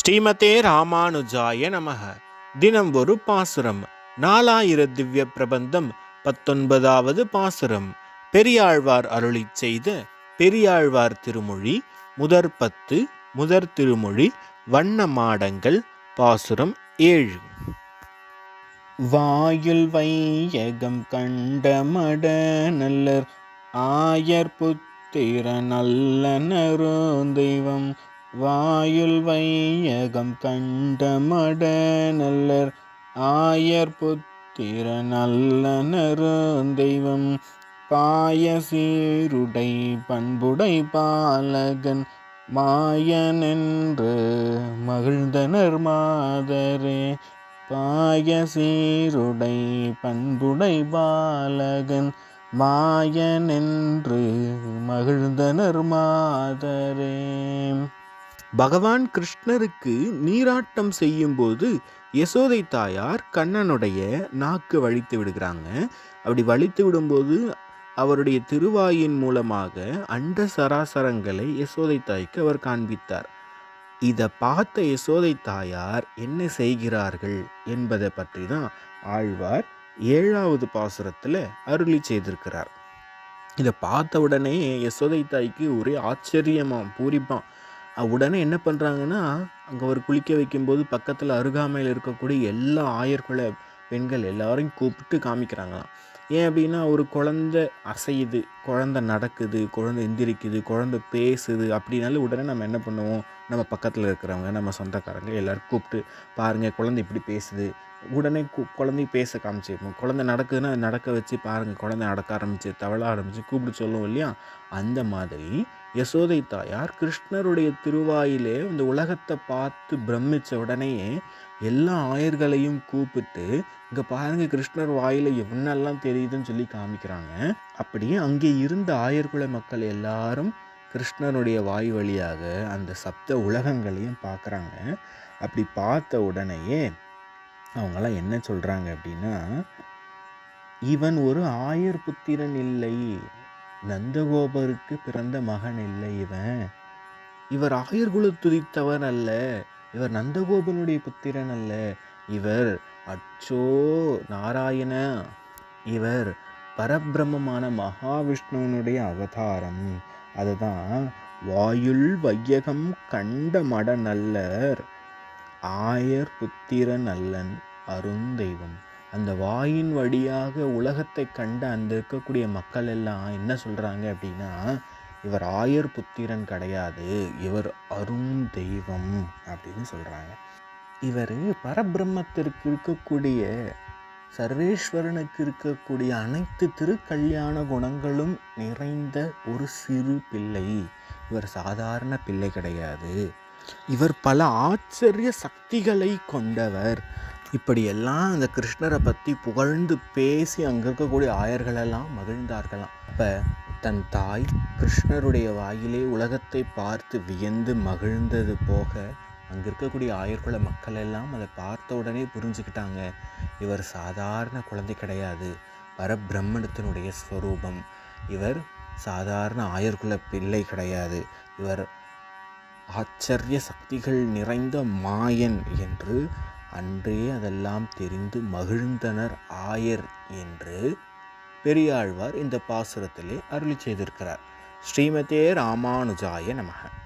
ஸ்ரீமதே ராமானுஜாய நமக. தினம் ஒரு பாசுரம். நாலாயிர திவ்ய பிரபந்தம் பத்தொன்பதாவது பாசுரம். பெரியாழ்வார் அருளிச் செய்த பெரியாழ்வார் திருமொழி முதற் பத்து முதற் திருமொழி வண்ண மாடங்கள் பாசுரம் ஏழு. வாயுல் வையகம் கண்டமட நல்லர் ஆயர் புத்திர நல்ல தெய்வம். வாயுள் வையகம் கண்ட மட நல்லர் ஆயர் புத்திர நல்ல தெய்வம் பாய சீருடை பண்புடை பாலகன் மாயனென்று மகிழ்ந்தனர் மாதரே. பாய சீருடை பண்புடை பாலகன் மாயனென்று மகிழ்ந்தனர் மாதரே. பகவான் கிருஷ்ணருக்கு நீராட்டம் செய்யும்போது யசோதை தாயார் கண்ணனுடைய நாக்கு வழித்து விடுகிறாங்க. அப்படி வலித்து விடும்போது அவருடைய திருவாயின் மூலமாக அண்ட சராசரங்களை யசோதை தாய்க்கு அவர் காண்பித்தார். இதை பார்த்த யசோதை தாயார் என்ன செய்கிறார்கள் என்பதை பற்றி தான் ஆழ்வார் ஏழாவது பாசுரத்தில் அருளி செய்திருக்கிறார். இதை பார்த்த உடனே யசோதை தாய்க்கு ஒரே ஆச்சரியமாக பூரிப்பான் உடனே என்ன பண்ணுறாங்கன்னா அங்கே ஒரு குளிக்க வைக்கும்போது பக்கத்தில் அருகாமையில் இருக்கக்கூடிய எல்லா ஆயர்குல பெண்கள் எல்லாரையும் கூப்பிட்டு காமிக்கிறாங்களாம். ஏன் அப்படின்னா ஒரு குழந்தை அசையுது குழந்தை நடக்குது குழந்தை எந்திரிக்குது குழந்தை பேசுது அப்படின்னாலும் உடனே நம்ம என்ன பண்ணுவோம்? நம்ம பக்கத்தில் இருக்கிறவங்க நம்ம சொந்தக்காரங்க எல்லோரும் கூப்பிட்டு பாருங்கள் குழந்தை இப்படி பேசுது. உடனே கு குழந்தை பேச காமிச்சிருப்போம் குழந்தை நடக்குதுன்னா நடக்க வச்சு பாருங்கள் குழந்தை நடக்க ஆரம்பிச்சு தவள ஆரம்பிச்சு கூப்பிட்டு சொல்லுவோம் இல்லையா? அந்த மாதிரி யசோதை தாயார் கிருஷ்ணருடைய திருவாயிலே இந்த உலகத்தை பார்த்து பிரமிச்ச உடனேயே எல்லா ஆயர்களையும் கூப்பிட்டு இங்கே பாருங்க கிருஷ்ணர் வாயில் என்னெல்லாம் தெரியுதுன்னு சொல்லி காமிக்கிறாங்க. அப்படியே அங்கே இருந்த ஆயர்குல மக்கள் எல்லாரும் கிருஷ்ணனுடைய வாய் வழியாக அந்த சப்த உலகங்களையும் பார்க்குறாங்க. அப்படி பார்த்த உடனேயே அவங்களாம் என்ன சொல்கிறாங்க அப்படின்னா இவன் ஒரு ஆயர் புத்திரன் இல்லை நந்தகோபருக்கு பிறந்த மகன் இல்லை இவன். இவர் ஆயர்குல துதித்தவன் அல்ல. இவர் நந்தகோபனுடைய புத்திரன் அல்ல. இவர் அச்சோ நாராயண. இவர் பரபிரம்மமான மகாவிஷ்ணுவனுடைய அவதாரம். அதுதான் வாயுள் வையகம் கண்ட மட நல்லர் ஆயர் புத்திரன் அல்லன் அருந்தெய்வம் அந்த வாயின் வழியாக உலகத்தை கண்ட அந்த இருக்கக்கூடிய மக்கள் எல்லாம் என்ன சொல்கிறாங்க அப்படின்னா இவர் ஆயர் புத்திரன் கிடையாது இவர் அரும் தெய்வம் அப்படின்னு சொல்கிறாங்க இவர் பரபிரம்மத்திற்கு இருக்கக்கூடிய சர்வேஸ்வரனுக்கு இருக்கக்கூடிய அனைத்து திருக்கல்யாண குணங்களும் நிறைந்த ஒரு சிறு பிள்ளை. இவர் சாதாரண பிள்ளை கிடையாது. இவர் பல ஆச்சரிய சக்திகளை கொண்டவர். இப்படியெல்லாம் அந்த கிருஷ்ணரை பற்றி புகழ்ந்து பேசி அங்கே இருக்கக்கூடிய ஆயர்களெல்லாம் மகிழ்ந்தார்களாம். அப்போ தன் தாய் கிருஷ்ணருடைய வாயிலே உலகத்தை பார்த்து வியந்து மகிழ்ந்தது போக அங்கே இருக்கக்கூடிய ஆயர்குல மக்கள் எல்லாம் அதை பார்த்த உடனே புரிஞ்சுக்கிட்டாங்க. இவர் சாதாரண குழந்தை கிடையாது. பரபிரம்மணத்தினுடைய ஸ்வரூபம். இவர் சாதாரண ஆயர்குல பிள்ளை கிடையாது. இவர் ஆச்சரிய சக்திகள் நிறைந்த மாயன் என்று அன்றே அதெல்லாம் தெரிந்து மகிழ்ந்தனர் ஆயர் என்று பெரியாழ்வார் இந்த பாசுரத்திலே அருளி செய்திருக்கிறார். ஸ்ரீமதே ராமானுஜாய நமக.